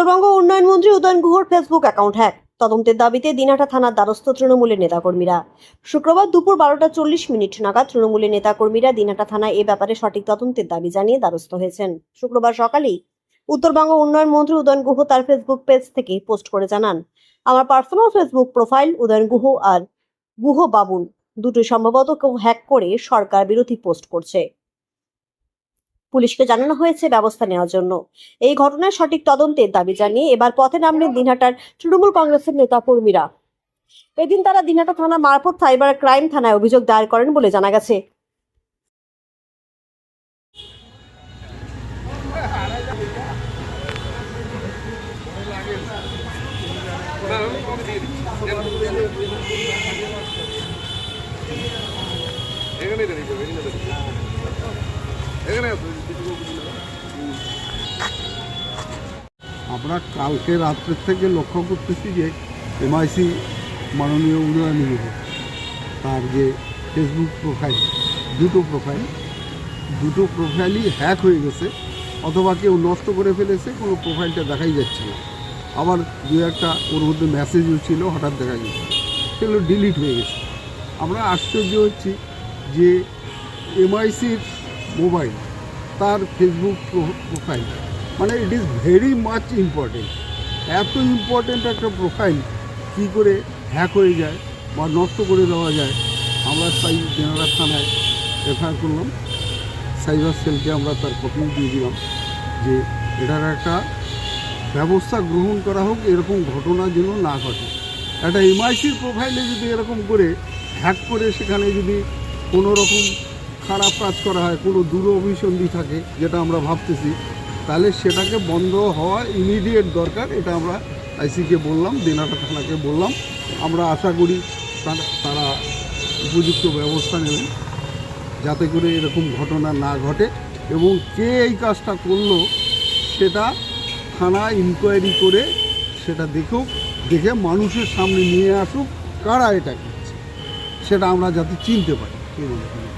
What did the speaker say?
উত্তরবঙ্গ উন্নয়ন মন্ত্রী উদয়ন গুহর ফেসবুক অ্যাকাউন্ট হ্যাক। তদন্তের দাবিতে দিনহাটা থানার দ্বারস্থ তৃণমূলের নেতাকর্মীরা। শুক্রবার দুপুর বারোটা চল্লিশ মিনিট নাগাদ তৃণমূলের নেতাকর্মীরা দিনহাটা থানায় এ ব্যাপারে সঠিক তদন্তের দাবি জানিয়ে দ্বারস্থ হয়েছেন। শুক্রবার সকালেই উত্তরবঙ্গ উন্নয়ন মন্ত্রী উদয়ন গুহ তার ফেসবুক পেজ থেকে পোস্ট করে জানান, আমার personal Facebook profile Udayan Guha আর গুহ বাবুল দুটোই সম্ভবত কেউ হ্যাক করে সরকার বিরোধী পোস্ট করছে। পুলিশকে জানানো হয়েছে ব্যবস্থা নেওয়ার জন্য। এই ঘটনার সঠিক তদন্তের দাবি জানিয়ে এবার পথে নামলেন দিনহাটার তৃণমূল কংগ্রেসের নেতা কর্মীরা এদিন তারা দিনহাটা থানা মারফত সাইবার ক্রাইম থানায় অভিযোগ দায়ের করেন বলে জানা গেছে। এখানে দাঁড়িয়ে যাবে এখানে দাঁড়িয়ে আমরা কালকে রাত্রের থেকে লক্ষ্য করতেছি যে এমআইসি মাননীয় নিগম, তার যে ফেসবুক প্রোফাইল দুটো প্রোফাইল দুটো প্রোফাইলই হ্যাক হয়ে গেছে, অথবা কেউ নষ্ট করে ফেলেছে, কোনো প্রোফাইলটা দেখাই যাচ্ছে না। আবার দু একটা ওর মধ্যে মেসেজও ছিল, হঠাৎ দেখা গেছে, সেগুলো ডিলিট হয়ে গেছে। আমরা আশ্চর্য হচ্ছি যে এমআইসির মোবাইল তার ফেসবুক প্রোফাইল মানে it is very much important এত ইম্পর্টেন্ট একটা প্রোফাইল কী করে হ্যাক হয়ে যায় বা নষ্ট করে দেওয়া যায়, আমরা তাই জেনারেল থানায় এফআইআর করলাম। সাইবার সেলকে আমরা তার কপি দিয়ে দিলাম যে এটার একটা ব্যবস্থা গ্রহণ করা হোক, এরকম ঘটনা যেন না ঘটে। একটা এমআইসির প্রোফাইলে যদি এরকম করে হ্যাক করে, সেখানে যদি কোনো রকম খারাপ কাজ করা হয়, কোনো দূর অভিসন্ধি থাকে, যেটা আমরা ভাবতেছি তাহলে সেটাকে বন্ধ হওয়া ইমিডিয়েট দরকার, এটা আমরা আইসিকে বললাম দিনাটা থানাকে বললাম। আমরা আশা করি তারা উপযুক্ত ব্যবস্থা নেবেন, যাতে করে এরকম ঘটনা না ঘটে। এবং কে এই কাজটা করল, সেটা থানা ইনকোয়ারি করে সেটা দেখুক, দেখে মানুষের সামনে নিয়ে আসুক, কারা এটা করছে, সেটা আমরা যাতে চিনতে পারি। কি বলব?